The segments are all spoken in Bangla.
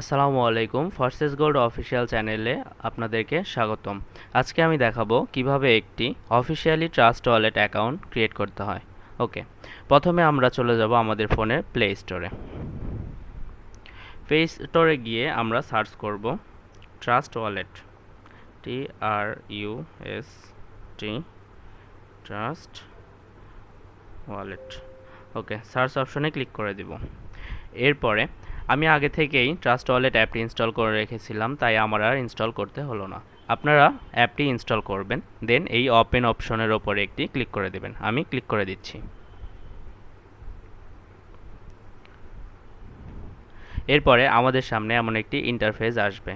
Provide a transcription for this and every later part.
আসসালামু আলাইকুম ফার্সেস গোল্ড অফিসিয়াল চ্যানেলে আপনাদেরকে স্বাগতম। আজকে আমি দেখাবো কীভাবে একটি officially trust wallet account create করতে হয়। ওকে, প্রথমে আমরা চলে যাব আমাদের ফোনের প্লে স্টোরে। প্লে স্টোরে গিয়ে আমরা সার্চ করব trust wallet, T R U S T, trust wallet. Okay, search অপশনে ক্লিক করে দিব। এরপরে আমি আগে থেকেই ট্রাস্ট ওয়ালেট অ্যাপটি ইনস্টল করে রেখেছিলাম, তাই আমার আর ইনস্টল করতে হলো না। আপনারা অ্যাপটি ইনস্টল করবেন দেন এই ওপেন অপশনের ওপরে একটি ক্লিক করে দেবেন। আমি ক্লিক করে দিচ্ছি। এরপরে আমাদের সামনে এমন একটি ইন্টারফেস আসবে।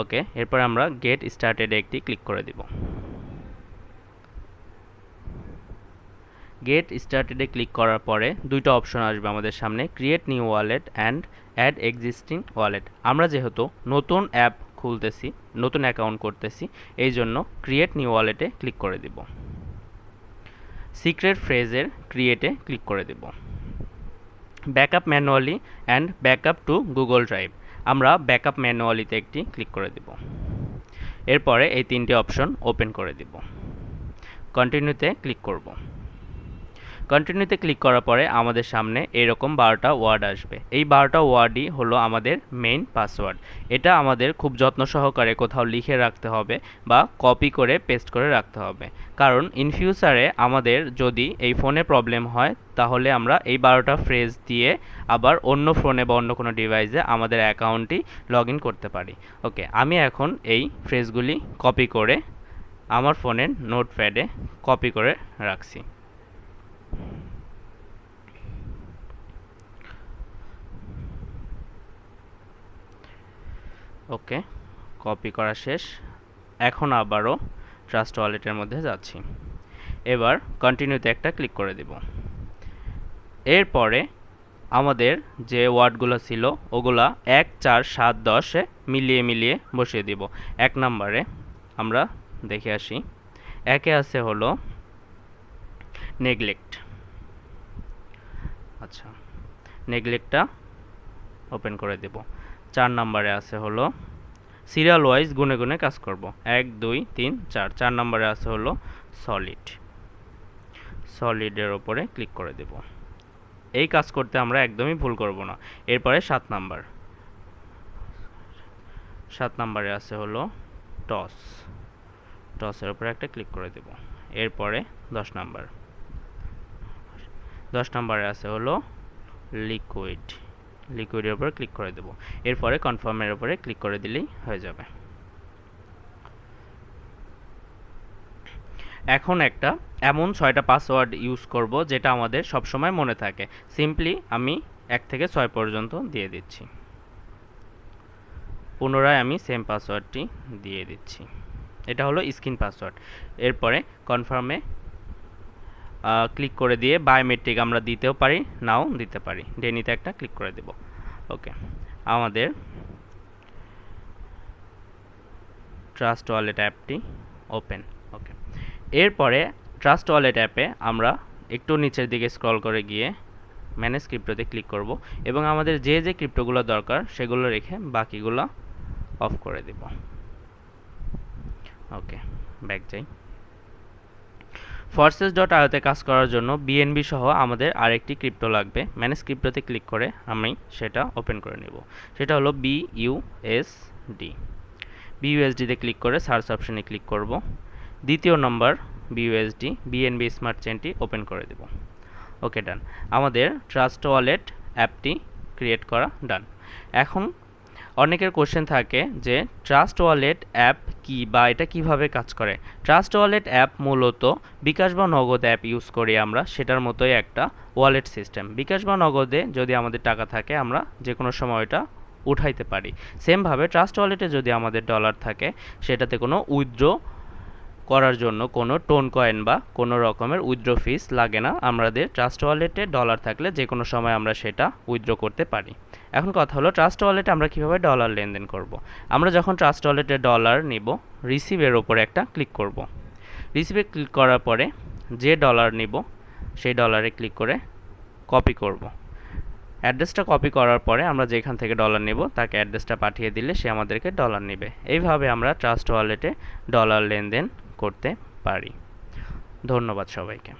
ওকে এরপর আমরা গেট স্টার্টেডে একটি ক্লিক করে দিব। গেট স্টার্টেডে ক্লিক করার পরে দুইটা অপশন আসবে আমাদের সামনে create new wallet and add existing wallet আমরা যেহেতু নতুন অ্যাপ খুলতেছি, নতুন অ্যাকাউন্ট করতেছি এই জন্য ক্রিয়েট নিউ ওয়ালেটে ক্লিক করে দিব। সিক্রেট ফ্রেজের ক্রিয়েটে ক্লিক করে দেব। Backup manually and backup to Google Drive আমরা ব্যাকআপ ম্যানুয়ালিতে একটি ক্লিক করে দেব। এরপরে এই তিনটি অপশন ওপেন করে দিব। কন্টিনিউতে ক্লিক করব। কন্টিনিউতে ক্লিক করার পরে আমাদের সামনে এরকম বারোটা ওয়ার্ড আসবে। এই বারোটা ওয়ার্ডই হলো আমাদের মেইন পাসওয়ার্ড এটা আমাদের খুব যত্ন সহকারে কোথাও লিখে রাখতে হবে বা কপি করে পেস্ট করে রাখতে হবে। কারণ ইন ফিউচারে আমাদের যদি এই ফোনে প্রবলেম হয়, তাহলে আমরা এই বারোটা ফ্রেজ দিয়ে আবার অন্য ফোনে বা অন্য কোনো ডিভাইসে আমাদের অ্যাকাউন্টটি লগ ইন করতে পারি। ওকে আমি এখন এই ফ্রেজগুলি কপি করে আমার ফোনের নোটপ্যাডে কপি করে রাখছি। ওকে কপি করা শেষ। এখন আবারও ট্রাস্ট ওয়ালেটের মধ্যে যাচ্ছি। এবার কন্টিনিউতে একটা ক্লিক করে দেব। এরপরে আমাদের যে ওয়ার্ডগুলো ছিল, ওগুলা এক, চার, সাত, দশে মিলিয়ে মিলিয়ে বসিয়ে দিব। এক নম্বরে আমরা দেখে আসি। একে আছে হলো নেগলেক্ট আচ্ছা নেগলেক্টটা ওপেন করে দেব। চার নম্বরে আছে হলো সিরিয়াল ওয়াইজ গুনে গুনে কাজ করব। এক, দুই, তিন, চার চার নম্বরে আছে হলো সলিড সলিডের ওপরে ক্লিক করে দেব। এই কাজ করতে আমরা একদমই ভুল করব না। এরপরে সাত নাম্বার। সাত নাম্বারে আছে হলো টস টসের উপরে একটা ক্লিক করে দেব। এরপরে দশ নাম্বার। দশ নম্বরে আছে হলো লিকুইড লিকুইডের উপরে ক্লিক করে দেব। এরপরে কনফার্মের উপরে ক্লিক করে দিলেই হয়ে যাবে। এখন একটা এমন ছয়টা পাসওয়ার্ড ইউজ করব যেটা আমাদের সবসময় মনে থাকে। সিম্পলি আমি এক থেকে ছয় পর্যন্ত দিয়ে দিচ্ছি। পুনরায় আমি সেম পাসওয়ার্ডটি দিয়ে দিচ্ছি। এটা হলো স্ক্রিন পাসওয়ার্ড এরপরে কনফার্মে ক্লিক করে দিয়ে বায়োমেট্রিক আমরা দিতেও পারি, নাও দিতে পারি। ডেনিতে একটা ক্লিক করে দেব। ওকে আমাদের ট্রাস্ট ওয়ালেট অ্যাপটি ওপেন ওকে এরপরে ট্রাস্ট ওয়ালেট অ্যাপে আমরা একটু নিচের দিকে স্ক্রল করে গিয়ে ম্যানেজ ক্রিপ্টোতে ক্লিক করব এবং আমাদের যে যে ক্রিপ্টোগুলো দরকার সেগুলো রেখে বাকিগুলো অফ করে দেব। ওকে ব্যাক যাই। ফর্সেস ডট আয়োতে কাজ করার জন্য বিএনবি সহ আমাদের আরেকটি ক্রিপ্টো লাগবে। ম্যানেজ ক্রিপ্টোতে ক্লিক করে আমি সেটা ওপেন করে নেব। সেটা হলো বিইউএসডি বিইউএসডিতে ক্লিক করে সার্চ অপশনে ক্লিক করব। দ্বিতীয় নম্বর বিইউএসডি বিএনবি স্মার্ট চেনটি ওপেন করে দেব। ওকে ডান আমাদের ট্রাস্ট ওয়ালেট অ্যাপটি ক্রিয়েট করা ডান এখন অনেকের কোশ্চেন থাকে যে ট্রাস্ট ওয়ালেট অ্যাপ কি বা এটা কীভাবে কাজ করে? ট্রাস্ট ওয়ালেট অ্যাপ মূলত বিকাশ বা নগদ অ্যাপ ইউজ করি আমরা, সেটার মতোই একটা ওয়ালেট সিস্টেম বিকাশ বা নগদে যদি আমাদের টাকা থাকে, আমরা যে কোনো সময় এটা উঠাইতে পারি। সেমভাবে ট্রাস্ট ওয়ালেটে যদি আমাদের ডলার থাকে, সেটাতে কোনো উইথড্র করার জন্য কোনো টোন কয়েন বা কোনো রকমের উইথড্র ফিস লাগে না আমাদের ট্রাস্ট ওয়ালেটে ডলার থাকলে যে কোনো সময় আমরা সেটা উইথড্র করতে পারি এখন কথা হলো, ট্রাস্ট ওয়ালেটে আমরা কীভাবে ডলার লেনদেন করব। আমরা যখন ট্রাস্ট ওয়ালেটে ডলার নিব, রিসিভের ওপরে একটা ক্লিক করব। রিসিভে ক্লিক করার পরে যে ডলার নিব, সেই ডলারে ক্লিক করে কপি করব অ্যাড্রেসটা কপি করার পরে আমরা যেখান থেকে ডলার নেব, তাকে অ্যাড্রেসটা পাঠিয়ে দিলে সে আমাদেরকে ডলার নেবে এইভাবে আমরা ট্রাস্ট ওয়ালেটে ডলার লেনদেন করতে পারি। ধন্যবাদ সবাইকে।